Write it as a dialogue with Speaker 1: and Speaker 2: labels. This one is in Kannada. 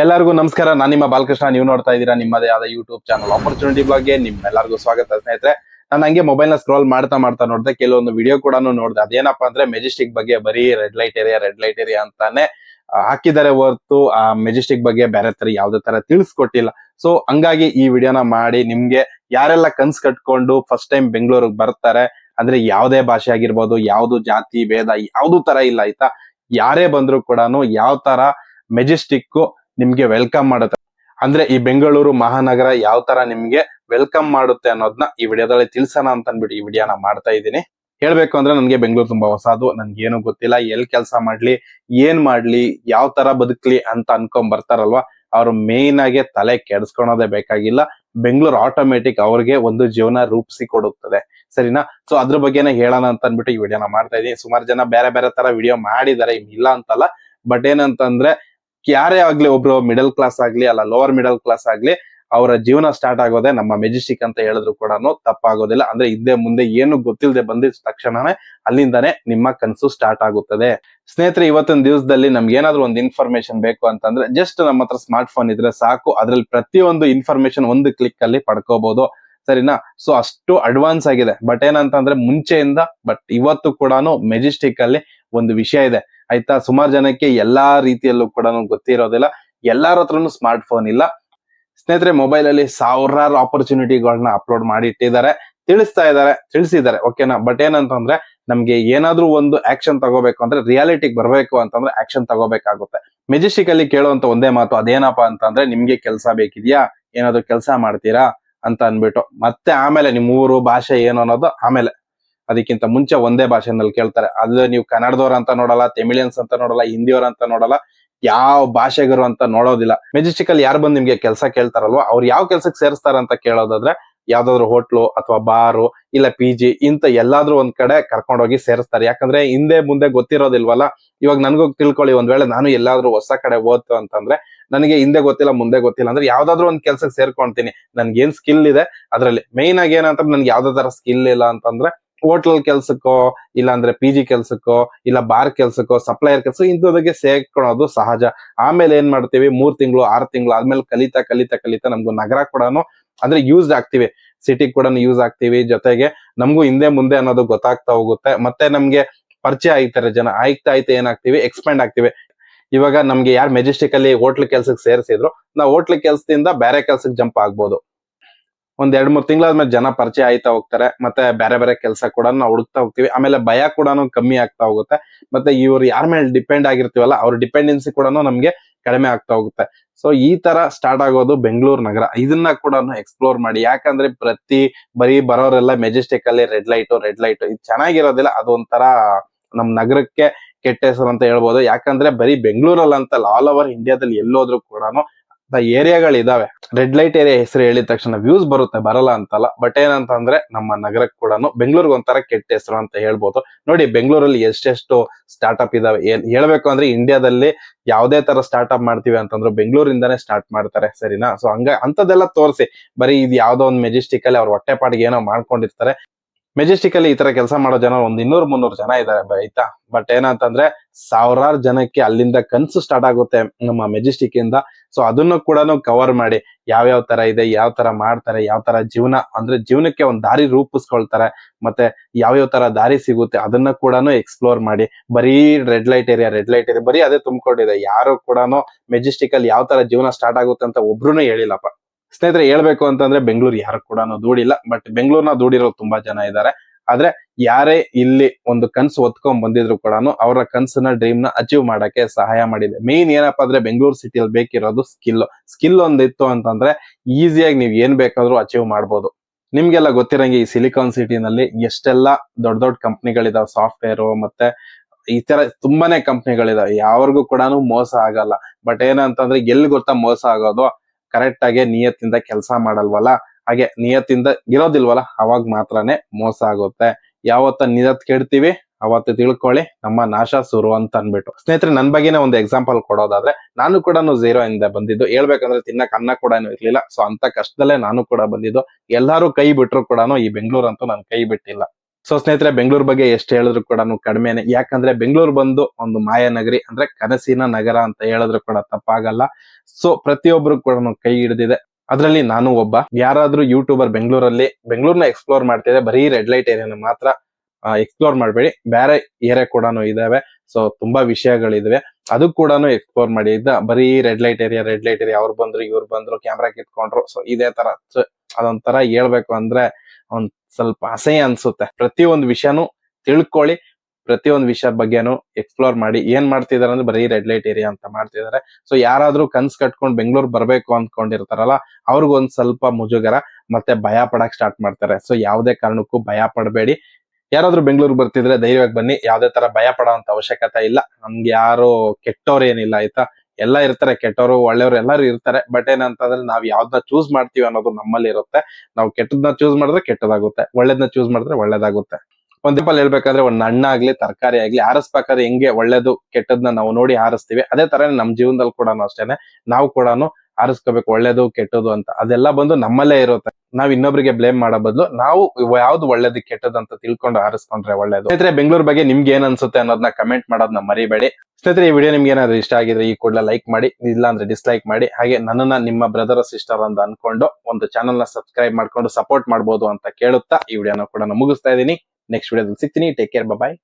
Speaker 1: ಎಲ್ಲರಿಗೂ ನಮಸ್ಕಾರ. ನಾನು ನಿಮ್ಮ ಬಾಲಕೃಷ್ಣ. ನೀವು ನೋಡ್ತಾ ಇದ್ದೀರಾ ನಿಮ್ಮದೇ ಆದ ಯೂಟ್ಯೂಬ್ ಚಾನಲ್ ಆಪರ್ಚುನಿಟಿ ಬಗ್ಗೆ ನಿಮ್ಮೆಲ್ಲರಿಗೂ ಸ್ವಾಗತ ಸ್ನೇಹಿತರೆ. ನಾನು ಹಂಗೆ ಮೊಬೈಲ್ನ ಸ್ಕ್ರೋಲ್ ಮಾಡ್ತಾ ಮಾಡ್ತಾ ನೋಡಿದೆ, ಕೆಲವೊಂದು ವಿಡಿಯೋ ಕೂಡ ನೋಡಿದೆ. ಅದೇನಪ್ಪಾ ಅಂದ್ರೆ ಮೆಜೆಸ್ಟಿಕ್ ಬಗ್ಗೆ ಬರೀ red light area red light area ಅಂತಾನೆ ಹಾಕಿದ್ದಾರೆ ಹೊರತು, ಆ ಮೆಜೆಸ್ಟಿಕ್ ಬಗ್ಗೆ ಬೇರೆ ತರ ಯಾವ್ದೇ ತರ ತಿಳಿಸ್ಕೊಟ್ಟಿಲ್ಲ. ಸೊ ಹಂಗಾಗಿ ಈ ವಿಡಿಯೋನ ಮಾಡಿ ನಿಮ್ಗೆ ಯಾರೆಲ್ಲ ಕನ್ಸ್ ಕಟ್ಕೊಂಡು ಫಸ್ಟ್ ಟೈಮ್ ಬೆಂಗಳೂರಿಗೆ ಬರ್ತಾರೆ, ಅಂದ್ರೆ ಯಾವ್ದೇ ಭಾಷೆ ಆಗಿರ್ಬೋದು, ಯಾವ್ದು ಜಾತಿ, ಭೇದ, ಯಾವ್ದು ತರ ಇಲ್ಲ ಆಯ್ತಾ? ಯಾರೇ ಬಂದ್ರು ಕೂಡ ಯಾವ ತರ ಮೆಜೆಸ್ಟಿಕ್ ನಿಮ್ಗೆ ವೆಲ್ಕಮ್ ಮಾಡುತ್ತೆ. ಅಂದ್ರೆ ಈ ಬೆಂಗಳೂರು ಮಹಾನಗರ ಯಾವ ತರ ನಿಮ್ಗೆ ವೆಲ್ಕಮ್ ಮಾಡುತ್ತೆ ಅನ್ನೋದನ್ನ ಈ ವಿಡಿಯೋದಲ್ಲಿ ತಿಳಿಸೋಣ ಅಂತ ಅಂದ್ಬಿಟ್ಟು ಈ ವಿಡಿಯೋನ ಮಾಡ್ತಾ ಇದ್ದೀನಿ. ಹೇಳ್ಬೇಕು ಅಂದ್ರೆ ನನ್ಗೆ ಬೆಂಗಳೂರು ತುಂಬಾ ಹೊಸದು ನನ್ಗೆ ಏನು ಗೊತ್ತಿಲ್ಲ, ಎಲ್ ಕೆಲಸ ಮಾಡ್ಲಿ, ಏನ್ ಮಾಡ್ಲಿ, ಯಾವ ತರ ಬದುಕ್ಲಿ ಅಂತ ಅನ್ಕೊಂಡ್ ಬರ್ತಾರಲ್ವಾ, ಅವ್ರು ಮೇನ್ ಆಗಿ ತಲೆ ಕೆಡಿಸ್ಕೊಳೋದೇ ಬೇಕಾಗಿಲ್ಲ. ಬೆಂಗಳೂರು ಆಟೋಮೆಟಿಕ್ ಅವ್ರಿಗೆ ಒಂದು ಜೀವನ ರೂಪಿಸಿ ಕೊಡುತ್ತದೆ. ಸರಿನಾ? ಸೊ ಅದ್ರ ಬಗ್ಗೆನೇ ಹೇಳೋಣ ಅಂತ ಅನ್ಬಿಟ್ಟು ಈ ವಿಡಿಯೋನ ಮಾಡ್ತಾ ಇದೀನಿ ಸುಮಾರು ಜನ ಬೇರೆ ಬೇರೆ ತರ ವಿಡಿಯೋ ಮಾಡಿದ್ದಾರೆ, ಇಲ್ಲ ಅಂತಲ್ಲ. ಬಟ್ ಏನಂತಂದ್ರೆ ಯಾರೇ ಆಗ್ಲಿ ಒಬ್ರು ಮಿಡಲ್ ಕ್ಲಾಸ್ ಆಗ್ಲಿ, ಅಲ್ಲ ಲೋವರ್ ಮಿಡಲ್ ಕ್ಲಾಸ್ ಆಗ್ಲಿ, ಅವರ ಜೀವನ ಸ್ಟಾರ್ಟ್ ಆಗೋದೇ ನಮ್ಮ ಮೆಜೆಸ್ಟಿಕ್ ಅಂತ ಹೇಳಿದ್ರು ಕೂಡ ತಪ್ಪಾಗೋದಿಲ್ಲ. ಅಂದ್ರೆ ಹಿಂದೆ ಮುಂದೆ ಏನು ಗೊತ್ತಿಲ್ಲದೆ ಬಂದಿದ ತಕ್ಷಣನೇ ಅಲ್ಲಿಂದಾನೆ ನಿಮ್ಮ ಕನಸು ಸ್ಟಾರ್ಟ್ ಆಗುತ್ತದೆ. ಸ್ನೇಹಿತರೆ, ಇವತ್ತಿನ ದಿವಸದಲ್ಲಿ ನಮ್ಗೆ ಏನಾದ್ರು ಒಂದು ಇನ್ಫಾರ್ಮೇಶನ್ ಬೇಕು ಅಂತಂದ್ರೆ ಜಸ್ಟ್ ನಮ್ಮ ಹತ್ರ ಸ್ಮಾರ್ಟ್ ಫೋನ್ ಇದ್ರೆ ಸಾಕು. ಅದ್ರಲ್ಲಿ ಪ್ರತಿಯೊಂದು ಇನ್ಫಾರ್ಮೇಶನ್ ಒಂದು ಕ್ಲಿಕ್ ಅಲ್ಲಿ ಪಡ್ಕೋಬಹುದು ಸರಿನಾ? ಸೊ ಅಷ್ಟು ಅಡ್ವಾನ್ಸ್ ಆಗಿದೆ. ಬಟ್ ಏನಂತಂದ್ರೆ ಮುಂಚೆಯಿಂದ ಬಟ್ ಇವತ್ತು ಕೂಡ ಮೆಜೆಸ್ಟಿಕ್ ಅಲ್ಲಿ ಒಂದು ವಿಷಯ ಇದೆ. ಆಯ್ತಾ? ಸುಮಾರು ಜನಕ್ಕೆ ಎಲ್ಲಾ ರೀತಿಯಲ್ಲೂ ಕೂಡ ಗೊತ್ತಿರೋದಿಲ್ಲ. ಎಲ್ಲಾರ ಹತ್ರನು ಸ್ಮಾರ್ಟ್ ಫೋನ್ ಇಲ್ಲ. ಸ್ನೇಹಿತರೆ ಮೊಬೈಲ್ ಅಲ್ಲಿ ಸಾವಿರಾರು ಆಪರ್ಚುನಿಟಿಗಳನ್ನ ಅಪ್ಲೋಡ್ ಮಾಡಿ ಇಟ್ಟಿದ್ದಾರೆ ತಿಳಿಸ್ತಾ ಇದ್ದಾರೆ, ತಿಳಿಸಿದ್ದಾರೆ ಓಕೆನಾ ಬಟ್ ಏನಂತಂದ್ರೆ, ನಮ್ಗೆ ಏನಾದ್ರೂ ಒಂದು ಆಕ್ಷನ್ ತಗೋಬೇಕು ಅಂದ್ರೆ ರಿಯಾಲಿಟಿಗೆ ಬರಬೇಕು ಅಂತಂದ್ರೆ ಆಕ್ಷನ್ ತಗೋಬೇಕಾಗುತ್ತೆ. ಮೆಜೆಸ್ಟಿಕ್ ಅಲ್ಲಿ ಕೇಳುವಂತ ಒಂದೇ ಮಾತು ಅದೇನಪ್ಪಾ ಅಂತಂದ್ರೆ, ನಿಮ್ಗೆ ಕೆಲಸ ಬೇಕಿದ್ಯಾ? ಏನಾದ್ರು ಕೆಲಸ ಮಾಡ್ತೀರಾ? ಅಂತ ಅನ್ಬಿಟ್ಟು. ಮತ್ತೆ ಆಮೇಲೆ ನಿಮ್ಮ ಊರು ಭಾಷೆ ಏನು ಅನ್ನೋದು ಆಮೇಲೆ. ಅದಕ್ಕಿಂತ ಮುಂಚೆ ಒಂದೇ ಭಾಷೆನಲ್ಲಿ ಕೇಳ್ತಾರೆ. ಅದು ನೀವು ಕನ್ನಡದವ್ರ ಅಂತ ನೋಡಲ್ಲ, ತಮಿಳಿಯನ್ಸ್ ಅಂತ ನೋಡಲ್ಲ, ಹಿಂದಿಯವ್ರ ಅಂತ ನೋಡಲ್ಲ, ಯಾವ ಭಾಷೆಗರು ಅಂತ ನೋಡೋದಿಲ್ಲ. ಮೆಜೆಸ್ಟಿಕ್ ಅಲ್ಲಿ ಯಾರು ಬಂದು ನಿಮ್ಗೆ ಕೆಲಸ ಕೇಳ್ತಾರಲ್ವಾ? ಅವ್ರು ಯಾವ ಕೆಲ್ಸಕ್ಕೆ ಸೇರಿಸ್ತಾರ ಅಂತ ಕೇಳೋದಾದ್ರೆ ಯಾವ್ದಾದ್ರು ಹೋಟ್ಲು ಅಥವಾ ಬಾರು ಇಲ್ಲ ಪಿ ಜಿ ಇಂತ ಎಲ್ಲಾದ್ರೂ ಒಂದ್ ಕಡೆ ಕರ್ಕೊಂಡೋಗಿ ಸೇರಿಸ್ತಾರೆ. ಯಾಕಂದ್ರೆ ಹಿಂದೆ ಮುಂದೆ ಗೊತ್ತಿರೋದಿಲ್ವಲ್ಲ? ಇವಾಗ ನನ್ಗೂ ತಿಳ್ಕೊಳ್ಳಿ, ಒಂದ್ ವೇಳೆ ನಾನು ಎಲ್ಲಾದ್ರೂ ಹೊಸ ಕಡೆ ಓದ್ತು ಅಂತಂದ್ರೆ ನನಗೆ ಹಿಂದೆ ಗೊತ್ತಿಲ್ಲ, ಮುಂದೆ ಗೊತ್ತಿಲ್ಲ ಅಂದ್ರೆ ಯಾವ್ದಾದ್ರು ಒಂದ್ ಕೆಲ್ಸಕ್ಕೆ ಸೇರ್ಕೊಂತೀನಿ. ನನ್ಗೆ ಏನ್ ಸ್ಕಿಲ್ ಇದೆ, ಅದ್ರಲ್ಲಿ ಮೇನ್ ಆಗಿ ಏನಂತ ನನ್ಗೆ ಯಾವ್ದಾದ್ರ ಸ್ಕಿಲ್ ಇಲ್ಲ ಅಂತಂದ್ರೆ ಹೋಟೆಲ್ ಕೆಲ್ಸಕ್ಕೋ ಇಲ್ಲ ಅಂದ್ರೆ ಪಿ ಜಿ ಕೆಲ್ಸಕ್ಕೋ, ಇಲ್ಲ ಬಾರ್ ಕೆಲ್ಸಕ್ಕೋ, ಸಪ್ಲೈಯರ್ ಕೆಲ್ಸ ಇಂಥದಕ್ಕೆ ಸೇರ್ಕೊಳೋದು ಸಹಜ. ಆಮೇಲೆ ಏನ್ ಮಾಡ್ತೀವಿ? ಮೂರ್ ತಿಂಗಳು, ಆರ್ ತಿಂಗಳು ಆದ್ಮೇಲೆ ಕಲಿತಾ ಕಲಿತಾ ಕಲಿತಾ ನಮ್ಗೂ ನಗರ ಕೂಡ ಅಂದ್ರೆ ಯೂಸ್ ಆಗ್ತಿವಿ. ಸಿಟಿ ಕೂಡ ಯೂಸ್ ಆಗ್ತಿವಿ. ಜೊತೆಗೆ ನಮಗೂ ಹಿಂದೆ ಮುಂದೆ ಅನ್ನೋದು ಗೊತ್ತಾಗ್ತಾ ಹೋಗುತ್ತೆ. ಮತ್ತೆ ನಮ್ಗೆ ಪರಿಚಯ ಆಯ್ತಾರೆ ಜನ. ಆಯ್ತಾ ಆಯ್ತಾ ಏನಾಗ್ತಿವಿ? ಎಕ್ಸ್ಪ್ಯಾಂಡ್ ಆಗ್ತಿವಿ. ಇವಾಗ ನಮ್ಗೆ ಯಾರು ಮೆಜೆಸ್ಟಿಕ್ ಅಲ್ಲಿ ಹೋಟ್ಲ್ ಕೆಲ್ಸಕ್ಕೆ ಸೇರಿಸಿದ್ರು, ನಾವು ಹೋಟ್ಲ್ ಕೆಲ್ಸದಿಂದ ಬೇರೆ ಕೆಲ್ಸಕ್ಕೆ ಜಂಪ್ ಆಗ್ಬೋದು. ಒಂದ್ ಎರಡ್ ಮೂರ್ ತಿಂಗಳಾದ್ಮೇಲೆ ಜನ ಪರಿಚಯ ಆಯ್ತಾ ಹೋಗ್ತಾರೆ, ಮತ್ತೆ ಬೇರೆ ಬೇರೆ ಕೆಲಸ ಕೂಡ ನಾವು ಹುಡುಕ್ತಾ ಹೋಗ್ತೀವಿ. ಆಮೇಲೆ ಭಯ ಕೂಡ ಕಮ್ಮಿ ಆಗ್ತಾ ಹೋಗುತ್ತೆ. ಮತ್ತೆ ಇವ್ರು ಯಾರ ಮೇಲೆ ಡಿಪೆಂಡ್ ಆಗಿರ್ತೀವಲ್ಲ, ಅವ್ರ ಡಿಪೆಂಡೆನ್ಸಿ ಕೂಡ ನಮ್ಗೆ ಕಡಿಮೆ ಆಗ್ತಾ ಹೋಗುತ್ತೆ. ಸೊ, ಈ ತರ ಸ್ಟಾರ್ಟ್ ಆಗೋದು ಬೆಂಗಳೂರು ನಗರ. ಇದನ್ನ ಕೂಡ ಎಕ್ಸ್ಪ್ಲೋರ್ ಮಾಡಿ. ಯಾಕಂದ್ರೆ ಪ್ರತಿ ಬರೀ ಬರೋರೆಲ್ಲ ಮೆಜೆಸ್ಟಿಕ್ ಅಲ್ಲಿ ರೆಡ್ ಲೈಟ್ ರೆಡ್ ಲೈಟ್. ಇದು ಚೆನ್ನಾಗಿರೋದಿಲ್ಲ ಅದೊಂಥರ ನಮ್ ನಗರಕ್ಕೆ ಕೆಟ್ಟ ಹೆಸರು ಅಂತ ಹೇಳ್ಬೋದು. ಯಾಕಂದ್ರೆ ಬರೀ ಬೆಂಗಳೂರಲ್ಲಿ ಅಂತಲ್ಲ ಆಲ್ ಓವರ್ ಇಂಡಿಯಾದಲ್ಲಿ ಎಲ್ಲೋದ್ರು ಕೂಡ ಏರಿಯಾಗಳಿದಾವೆ. ರೆಡ್ ಲೈಟ್ ಏರಿಯಾ ಹೆಸರು ಹೇಳಿದ ತಕ್ಷಣ ವ್ಯೂಸ್ ಬರುತ್ತೆ, ಬರಲ್ಲ ಅಂತಲ್ಲ. ಬಟ್ ಏನಂತಂದ್ರೆ ನಮ್ಮ ನಗರಕ್ಕೆ ಕೂಡ ಬೆಂಗಳೂರಿಗೆ ಒಂಥರ ಕೆಟ್ಟ ಹೆಸರು ಅಂತ ಹೇಳ್ಬೋದು. ನೋಡಿ ಬೆಂಗಳೂರಲ್ಲಿ ಎಷ್ಟೆಷ್ಟು ಸ್ಟಾರ್ಟ್ಅಪ್ ಇದಾವೆ. ಏನ್ ಹೇಳ್ಬೇಕು ಅಂದ್ರೆ ಇಂಡಿಯಾದಲ್ಲಿ ಯಾವ್ದೇ ತರ ಸ್ಟಾರ್ಟ್ಅಪ್ ಮಾಡ್ತೀವಿ ಅಂತಂದ್ರೆ ಬೆಂಗಳೂರಿಂದಾನೇ ಸ್ಟಾರ್ಟ್ ಮಾಡ್ತಾರೆ, ಸರಿನಾ? ಸೊ ಹಂಗ ಅಂತದೆಲ್ಲ ತೋರಿಸಿ. ಬರೀ ಇದು ಯಾವ್ದೋ ಒಂದು ಮೆಜೆಸ್ಟಿಕ್ ಅಲ್ಲಿ ಅವ್ರ ಹೊಟ್ಟೆಪಾಡಿಗೆ ಏನೋ ಮಾಡ್ಕೊಂಡಿರ್ತಾರೆ. ಮೆಜೆಸ್ಟಿಕ್ ಅಲ್ಲಿ ಈ ತರ ಕೆಲಸ ಮಾಡೋ ಜನ ಒಂದ್ ಇನ್ನೂರ್ ಮುನ್ನೂರು ಜನ ಇದಾರೆ ಆಯ್ತಾ? ಬಟ್ ಏನಂತಂದ್ರೆ ಸಾವಿರಾರು ಜನಕ್ಕೆ ಅಲ್ಲಿಂದ ಕನ್ಸು ಸ್ಟಾರ್ಟ್ ಆಗುತ್ತೆ ನಮ್ಮ ಮೆಜೆಸ್ಟಿಕ್ ಇಂದ. ಸೊ ಅದನ್ನು ಕೂಡ ಕವರ್ ಮಾಡಿ ಯಾವ ಯಾವ ತರ ಇದೆ, ಯಾವ ತರ ಮಾಡ್ತಾರೆ, ಯಾವ ತರ ಜೀವನ, ಅಂದ್ರೆ ಜೀವನಕ್ಕೆ ಒಂದ್ ದಾರಿ ರೂಪಿಸ್ಕೊಳ್ತಾರೆ, ಮತ್ತೆ ಯಾವ ಯಾವ ತರ ದಾರಿ ಸಿಗುತ್ತೆ ಅದನ್ನ ಕೂಡ ಎಕ್ಸ್ಪ್ಲೋರ್ ಮಾಡಿ. ಬರೀ red light area red light area ಬರೀ ಅದೇ ತುಂಬಿಕೊಂಡಿದೆ. ಯಾರು ಕೂಡ ಮೆಜೆಸ್ಟಿಕ್ ಅಲ್ಲಿ ಯಾವ ತರ ಜೀವನ ಸ್ಟಾರ್ಟ್ ಆಗುತ್ತೆ ಅಂತ ಒಬ್ರು ಹೇಳಿಲ್ಲಪ್ಪ. ಸ್ನೇಹಿತರೆ, ಹೇಳ್ಬೇಕು ಅಂತಂದ್ರೆ ಬೆಂಗಳೂರು ಯಾರು ಕೂಡ ದೂಡಿಲ್ಲ ಬಟ್ ಬೆಂಗಳೂರ್ನ ದೂಡಿರೋ ತುಂಬಾ ಜನ ಇದ್ದಾರೆ. ಆದ್ರೆ ಯಾರೇ ಇಲ್ಲಿ ಒಂದು ಕನ್ಸು ಒತ್ಕೊಂಡ್ ಬಂದಿದ್ರು ಕೂಡ ಅವರ ಕನ್ಸನ್ನ ಡ್ರೀಮ್ನ ಅಚೀವ್ ಮಾಡಕ್ಕೆ ಸಹಾಯ ಮಾಡಿದೆ. ಮೇನ್ ಏನಪ್ಪಾ ಅಂದ್ರೆ ಬೆಂಗಳೂರು ಸಿಟಿಯಲ್ಲಿ ಬೇಕಿರೋದು ಸ್ಕಿಲ್ ಸ್ಕಿಲ್ ಒಂದಿತ್ತು ಅಂತಂದ್ರೆ ಈಸಿಯಾಗಿ ನೀವು ಏನ್ ಬೇಕಾದ್ರೂ ಅಚೀವ್ ಮಾಡ್ಬೋದು. ನಿಮ್ಗೆಲ್ಲ ಗೊತ್ತಿರಂಗೆ ಈ ಸಿಲಿಕಾನ್ ಸಿಟಿನಲ್ಲಿ ಎಷ್ಟೆಲ್ಲ ದೊಡ್ಡ ದೊಡ್ಡ ಕಂಪ್ನಿಗಳಿದಾವೆ ಸಾಫ್ಟ್ವೇರ್ ಮತ್ತೆ ಈ ತರ ತುಂಬಾನೇ ಕಂಪ್ನಿಗಳಿದಾವೆ ಯಾವ್ರಿಗೂ ಕೂಡ ಮೋಸ ಆಗಲ್ಲ. ಬಟ್ ಏನಂತಂದ್ರೆ ಎಲ್ಲಿ ಗೊತ್ತಾ ಮೋಸ ಆಗೋದು? ಕರೆಕ್ಟ್ ಆಗಿ ನಿಯತ್ತಿಂದ ಕೆಲಸ ಮಾಡಲ್ವಲ್ಲ? ಹಾಗೆ ನಿಯತ್ತಿಂದ ಇರೋದಿಲ್ವಲ್ಲ? ಅವಾಗ ಮಾತ್ರನೇ ಮೋಸ ಆಗುತ್ತೆ. ಯಾವತ್ತ ನಿಯತ್ ಕೇಳ್ತೀವಿ, ಅವತ್ತು ತಿಳ್ಕೊಳ್ಳಿ, ನಮ್ಮ ನಾಶ ಸುರು ಅಂತ ಅನ್ಬಿಟ್ಟು ಸ್ನೇಹಿತರೆ, ನನ್ ಬಗ್ಗೆನೇ ಒಂದು ಎಕ್ಸಾಂಪಲ್ ಕೊಡೋದಾದ್ರೆ, ನಾನು ಕೂಡ ಝೀರೋ ಇಂದ ಬಂದಿದ್ದು. ಹೇಳ್ಬೇಕಂದ್ರೆ ತಿನ್ನಕ್ ಅನ್ನ ಕೂಡ ಇರ್ಲಿಲ್ಲ. ಸೊ ಅಂತ ಕಷ್ಟದಲ್ಲೇ ನಾನು ಕೂಡ ಬಂದಿದ್ದು. ಎಲ್ಲಾರು ಕೈ ಬಿಟ್ರು ಕೂಡ ಈ ಬೆಂಗಳೂರು ಅಂತೂ ನಾನು ಕೈ ಬಿಟ್ಟಿಲ್ಲ. ಸೊ ಸ್ನೇಹಿತರೆ, ಬೆಂಗಳೂರು ಬಗ್ಗೆ ಎಷ್ಟು ಹೇಳಿದ್ರು ಕೂಡ ಕಡಿಮೆನೆ. ಯಾಕಂದ್ರೆ ಬೆಂಗಳೂರು ಬಂದು ಒಂದು ಮಾಯನಗರಿ, ಅಂದ್ರೆ ಕನಸಿನ ನಗರ ಅಂತ ಹೇಳಿದ್ರು ಕೂಡ ತಪ್ಪಾಗಲ್ಲ. ಸೊ ಪ್ರತಿಯೊಬ್ರು ಕೂಡ ಕೈ ಹಿಡಿದಿದೆ. ಅದರಲ್ಲಿ ನಾನು ಒಬ್ಬ. ಯಾರಾದ್ರೂ ಯೂಟ್ಯೂಬರ್ ಬೆಂಗಳೂರಲ್ಲಿ, ಬೆಂಗಳೂರ್ನ ಎಕ್ಸ್ಪ್ಲೋರ್ ಮಾಡ್ತಿದೆ ಬರೀ ರೆಡ್ ಲೈಟ್ ಏರಿಯಾನ ಮಾತ್ರ ಎಕ್ಸ್ಪ್ಲೋರ್ ಮಾಡಬೇಡಿ. ಬೇರೆ ಏರಿಯಾ ಕೂಡ ಇದಾವೆ. ಸೊ ತುಂಬಾ ವಿಷಯಗಳಿದಾವೆ. ಅದು ಕೂಡ ಎಕ್ಸ್ಪ್ಲೋರ್ ಮಾಡಿ. ಇದ್ದ ಬರೀ red light area red light area. ಅವ್ರು ಬಂದ್ರು, ಇವ್ರು ಬಂದ್ರು ಕ್ಯಾಮ್ರಾ ಕಿತ್ಕೊಂಡ್ರು. ಸೊ ಇದೇ ತರ. ಅದೊಂಥರ ಹೇಳ್ಬೇಕು ಅಂದ್ರೆ, ಒಂದ್ ಸ್ವಲ್ಪ ಅಸಹ್ಯ ಅನ್ಸುತ್ತೆ. ಪ್ರತಿಯೊಂದು ವಿಷಯನೂ ತಿಳ್ಕೊಳ್ಳಿ. ಪ್ರತಿಯೊಂದು ವಿಷಯ ಬಗ್ಗೆನು ಎಕ್ಸ್ಪ್ಲೋರ್ ಮಾಡಿ ಏನ್ ಮಾಡ್ತಿದಾರೆ ಅಂದ್ರೆ ಬರೀ ರೆಡ್ ಲೈಟ್ ಏರಿಯಾ ಅಂತ ಮಾಡ್ತಿದಾರೆ. ಸೊ ಯಾರಾದ್ರೂ ಕನ್ಸ್ ಕಟ್ಕೊಂಡು ಬೆಂಗಳೂರು ಬರ್ಬೇಕು ಅನ್ಕೊಂಡಿರ್ತಾರಲ್ಲ, ಅವ್ರಿಗೊಂದ್ ಸ್ವಲ್ಪ ಮುಜುಗರ ಮತ್ತೆ ಭಯ ಪಡಕ್ ಸ್ಟಾರ್ಟ್ ಮಾಡ್ತಾರೆ. ಸೊ ಯಾವುದೇ ಕಾರಣಕ್ಕೂ ಭಯ ಪಡಬೇಡಿ. ಯಾರಾದ್ರೂ ಬೆಂಗಳೂರು ಬರ್ತಿದ್ರೆ ಧೈರ್ಯವಾಗಿ ಬನ್ನಿ. ಯಾವ್ದೇ ತರ ಭಯ ಪಡೋಂತ ಅವಶ್ಯಕತೆ ಇಲ್ಲ. ನಮ್ಗೆ ಯಾರು ಕೆಟ್ಟವ್ರು ಏನಿಲ್ಲ, ಆಯ್ತಾ? ಎಲ್ಲ ಇರ್ತಾರೆ, ಕೆಟ್ಟವರು, ಒಳ್ಳೆಯವರು ಎಲ್ಲರೂ ಇರ್ತಾರೆ ಬಟ್ ಏನಂತಂದ್ರೆ ನಾವ್ ಯಾವ್ದನ್ನ ಚೂಸ್ ಮಾಡ್ತೀವಿ ಅನ್ನೋದು ನಮ್ಮಲ್ಲಿ ಇರುತ್ತೆ. ನಾವು ಕೆಟ್ಟದನ್ನ ಚೂಸ್ ಮಾಡಿದ್ರೆ ಕೆಟ್ಟದಾಗುತ್ತೆ ಒಳ್ಳೇದನ್ನ ಚೂಸ್ ಮಾಡಿದ್ರೆ ಒಳ್ಳೇದಾಗುತ್ತೆ. ಒಂದ್ ಸಿಂಪಲ್ ಹೇಳ್ಬೇಕಂದ್ರೆ ಒಂದ್ ಹಣ್ಣಾಗ್ಲಿ ತರಕಾರಿ ಆಗ್ಲಿ ಆರಿಸ್ಬೇಕಾದ್ರೆ ಹೆಂಗೆ ಒಳ್ಳೇದು, ಕೆಟ್ಟದ್ನ ನಾವು ನೋಡಿ ಆರಿಸ್ತೀವಿ ಅದೇ ತರ ನಮ್ ಜೀವನದಲ್ಲಿ ಕೂಡ ಅಷ್ಟೇನೆ, ನಾವು ಕೂಡ ಆರಿಸ್ಕೋಬೇಕು ಒಳ್ಳೇದು, ಕೆಟ್ಟದು ಅಂತ. ಅದೆಲ್ಲ ಬಂದು ನಮ್ಮಲ್ಲೇ ಇರುತ್ತೆ. ನಾವ್ ಇನ್ನೊಬ್ರಿಗೆ ಬ್ಲೇಮ್ ಮಾಡೋ ಬದಲು ನಾವು ಯಾವ್ದು ಒಳ್ಳೇದು, ಕೆಟ್ಟದ್ದು ಅಂತ ತಿಳ್ಕೊಂಡು ಆರಿಸ್ಕೊಂಡ್ರೆ ಒಳ್ಳೇದು. ಸ್ನೇಹಿತರೆ, ಬೆಂಗಳೂರು ಬಗ್ಗೆ ನಿಮ್ಗೆ ಏನ್ ಅನ್ಸುತ್ತೆ ಅನ್ನೋದನ್ನ ಕಮೆಂಟ್ ಮಾಡೋದನ್ನ ಮರಿಬೇಡಿ. ಸ್ನೇಹಿತರೆ, ಈ ವಿಡಿಯೋ ನಿಮ್ಗೆ ಏನಾದ್ರು ಇಷ್ಟ ಆಗಿದ್ರೆ ಈ ಕೂಡಲೇ ಲೈಕ್ ಮಾಡಿ ಇಲ್ಲ ಅಂದ್ರೆ ಡಿಸ್ಲೈಕ್ ಮಾಡಿ, ಹಾಗೆ ನನ್ನನ್ನ ನಿಮ್ಮ ಬ್ರದರ್ ಸಿಸ್ಟರ್ ಅಂತ ಅನ್ಕೊಂಡು ಒಂದು ಚಾನಲ್ನ ಸಬ್ಸ್ಕ್ರೈಬ್ ಮಾಡ್ಕೊಂಡು ಸಪೋರ್ಟ್ ಮಾಡ್ಬೋದು ಅಂತ ಕೇಳುತ್ತಾ ಈ ವಿಡಿಯೋನ ಕೂಡ ಮುಗಿಸ್ತಾ ಇದ್ದೀನಿ. ನೆಕ್ಸ್ಟ್ ವಿಡಿಯೋದಲ್ಲಿ ಸಿಗ್ತೀನಿ. Take care bye